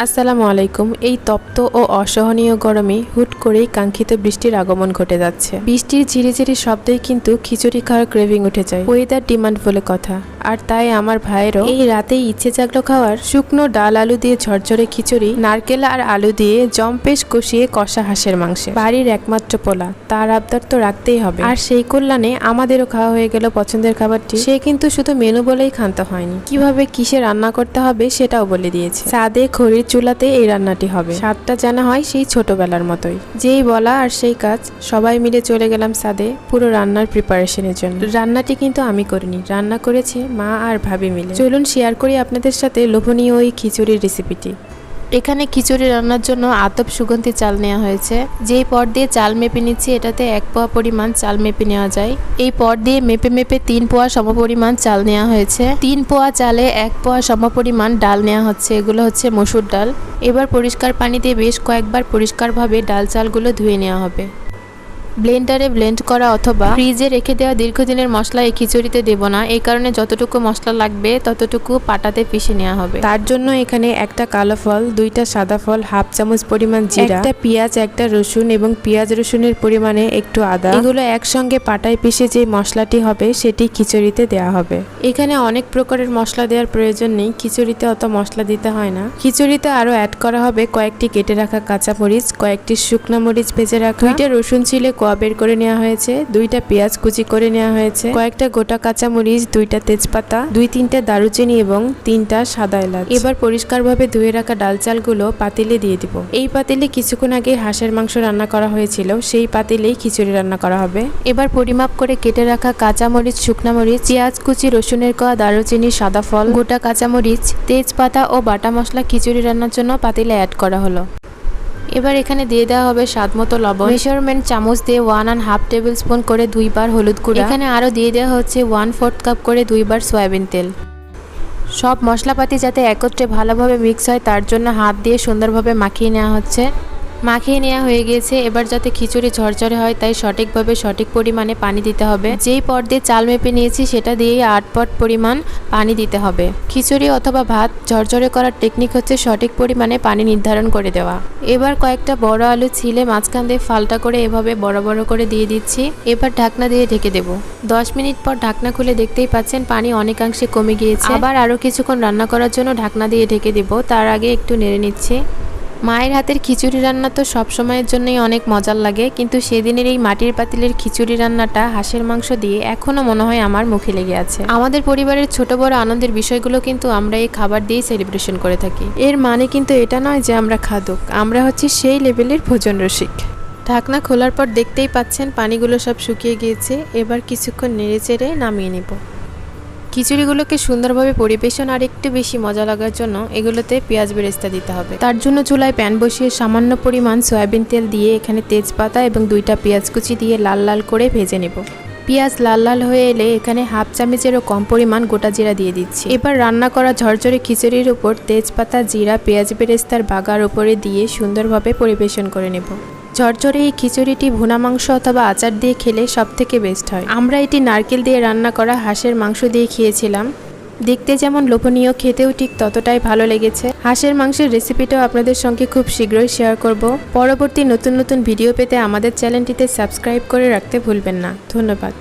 আসসালামু আলাইকুম। এই তপ্ত ও অসহনীয় গরমে হুট করেই কাঙ্ক্ষিত বৃষ্টির আগমন ঘটে যাচ্ছে। বৃষ্টির ঝিরিঝিরি শব্দেই কিন্তু খিচুড়ি খাওয়ার ক্রেভিং উঠে যায়। ওয়েদার ডিমান্ড বলে কথা। আর তাই আমার ভাইয়েরও এই রাতেই ইচ্ছে জাগলো খাওয়ার শুকনো ডাল আলু দিয়ে ঝরঝরে খিচুড়ি, নারকেল আর আলু দিয়ে জম্পেশ কষিয়ে কষা হাঁসের মাংসে। বাড়ির একমাত্র পোলা, তার আবদার তো রাখতেই হবে। আর সেই কল্যাণে আমাদেরও খাওয়া হয়ে গেল পছন্দের খাবারটি। সে কিন্তু শুধু মেনু বলেই ক্ষান্ত হয়নি। কীভাবে কিসে রান্না করতে হবে সেটাও বলে দিয়েছে। সাদে খড়ির চুলাতে এই রান্নাটি হবে। স্বাদটা জানা হয় সেই ছোটবেলার মতোই। যেই বলা আর সেই কাজ, সবাই মিলে চলে গেলাম সাদে পুরো রান্নার প্রিপারেশনের জন্য। রান্নাটি কিন্তু আমি করিনি, রান্না করেছে মা আর ভাবি মিলে। চলুন শেয়ার করি আপনাদের সাথে লোভনীয় ওই খিচুড়ির রেসিপিটি এখানে খিচুড়ি রান্নার জন্য আতপ সুগন্ধি চাল নেওয়া হয়েছে। যেই পট দিয়ে চাল মেপে নিচ্ছি, এটাতে এক পোয়া পরিমাণ চাল মেপে নেওয়া যায়। এই পট দিয়ে মেপে মেপে তিন পোয়া সমপরিমাণ চাল নেওয়া হয়েছে। তিন পোয়া চালে এক পোয়া সমপরিমাণ ডাল নেওয়া হচ্ছে। এগুলো হচ্ছে মসুর ডাল। এবার পরিষ্কার পানিতে বেশ কয়েকবার পরিষ্কারভাবে ডাল চালগুলো ধুয়ে নেওয়া হবে। ব্লেন্ডারে ব্লেন্ড করা অথবা ফ্রিজে রেখে দেওয়া দীর্ঘদিনের মশলা এই খিচুড়িতে দেব না। এই কারণে যতটুকু মশলা লাগবে ততটুকু পাটাতে পিষে নেওয়া হবে। তার জন্য এখানে একটা কালো ফল দুইটা সাদা ফল হাফ চামচ পরিমাণ জিরা একটা পেঁয়াজ একটা রসুন এবং পেঁয়াজ রসুনের পরিমাণে একটু আদা। এগুলো একসঙ্গে পাটায় পিষে যে মশলাটি হবে সেটি খিচুড়িতে দেওয়া হবে। এখানে অনেক প্রকারের মশলা দেওয়ার প্রয়োজন নেই। খিচুড়িতে অত মশলা দিতে হয় না। খিচুড়িতে আরও অ্যাড করা হবে কয়েকটি কেটে রাখা কাঁচা মরিচ কয়েকটি শুকনো মরিচ ভেজে রাখা দুইটা রসুন ছিলে কোয়া বের করে নেওয়া হয়েছে, দুইটা পেঁয়াজ কুচি করে নেওয়া হয়েছে, কয়েকটা গোটা কাঁচা মরিচ দুইটা তেজপাতা, দুই তিনটা দারুচিনি এবং তিনটা সাদা এলাচ। এবার পরিষ্কারভাবে ধুয়ে রাখা ডাল চালগুলো পাতিলে দিয়ে দিব। এই পাতিলে কিছুক্ষণ আগে হাঁসের মাংস রান্না করা হয়েছিল, সেই পাতিলেই খিচুড়ি রান্না করা হবে। এবার পরিমাপ করে কেটে রাখা কাঁচা মরিচ শুকনা মরিচ, পেঁয়াজ কুচি, রসুনের কোয়া, দারুচিনি, সাদা ফল, গোটা কাঁচা মরিচ তেজপাতা ও বাটা মশলা খিচুড়ি রান্নার জন্য পাতিলে অ্যাড করা হলো। এবার এখানে দিয়ে দেওয়া হবে স্বাদ মতো লবণ। মেজারমেন্ট চামচ দিয়ে one and half tablespoon করে দুইবার হলুদ গুঁড়ো। এখানে আরও দিয়ে দেওয়া হচ্ছে ওয়ান ফোর্থ কাপ করে দুইবার সয়াবিন তেল। সব মশলাপাতি যাতে একত্রে ভালোভাবে মিক্স হয়, তার জন্য হাত দিয়ে সুন্দরভাবে মাখিয়ে নেওয়া হচ্ছে। মাখিয়ে নেওয়া হয়ে গিয়েছে। এবার যাতে খিচুড়ি ঝরঝরে হয় তাই সঠিকভাবে সঠিক পরিমাণে পানি দিতে হবে। যেই পট দিয়ে চাল মেপে নিয়েছি সেটা দিয়েই আট পট পরিমাণ পানি দিতে হবে। খিচুড়ি অথবা ভাত ঝরঝরে করার টেকনিক হচ্ছে সঠিক পরিমাণে পানি নির্ধারণ করে দেওয়া। এবার কয়েকটা বড় আলু ছিলে মাঝখান দিয়ে ফালটা করে এভাবে বড় বড় করে দিয়ে দিচ্ছি। এবার ঢাকনা দিয়ে ঢেকে দেব। দশ মিনিট পর ঢাকনা খুলে দেখতেই পাচ্ছেন পানি অনেকাংশে কমে গিয়েছে। আবার আরও কিছুক্ষণ রান্না করার জন্য ঢাকনা দিয়ে ঢেকে দেব। তার আগে একটু নেড়ে নিচ্ছি। মায়ের হাতের খিচুড়ি রান্না তো সব সময়ের জন্যই অনেক মজার লাগে, কিন্তু সেদিনের এই মাটির পাতিলের খিচুড়ি রান্নাটা হাঁসের মাংস দিয়ে এখনও মনে হয় আমার মুখে লেগে আছে। আমাদের পরিবারের ছোট বড় আনন্দের বিষয়গুলো কিন্তু আমরা এই খাবার দিয়েই সেলিব্রেশন করে থাকি। এর মানে কিন্তু এটা নয় যে আমরা খাদক, আমরা হচ্ছি সেই লেভেলের ভোজন রসিক। ঢাকনা খোলার পর দেখতেই পাচ্ছেন পানিগুলো সব শুকিয়ে গিয়েছে, এবার কিছুক্ষণ নেড়ে চেড়ে নামিয়ে নেব। খিচুড়িগুলোকে সুন্দরভাবে পরিবেশন আর একটু বেশি মজা লাগার জন্য এগুলোতে পেঁয়াজ বেরেস্তা দিতে হবে। তার জন্য চুলায় প্যান বসিয়ে সামান্য পরিমাণ সয়াবিন তেল দিয়ে এখানে তেজপাতা এবং দুইটা পেঁয়াজ কুচি দিয়ে লাল লাল করে ভেজে নেব। পেঁয়াজ লাল লাল হয়ে এলে এখানে হাফ চামচেরও কম পরিমাণ গোটা জিরা দিয়ে দিচ্ছি। এবার রান্না করা ঝরঝরে খিচুড়ির উপর তেজপাতা, জিরা, পেঁয়াজ বেরেস্তার বাগার উপরে দিয়ে সুন্দরভাবে পরিবেশন করে নেব। ঝরঝরে এই খিচুড়িটি ভুনা মাংস অথবা আচার দিয়ে খেলে সব থেকে বেস্ট হয়। আমরা এটি নারকেল দিয়ে রান্না করা হাঁসের মাংস দিয়ে খেয়েছিলাম। দেখতে যেমন লোভনীয়, খেতেও ঠিক ততটাই ভালো লেগেছে। হাঁসের মাংসের রেসিপিটাও আপনাদের সঙ্গে খুব শীঘ্রই শেয়ার করব। পরবর্তী নতুন নতুন ভিডিও পেতে আমাদের চ্যানেলটিতে সাবস্ক্রাইব করে রাখতে ভুলবেন না। ধন্যবাদ।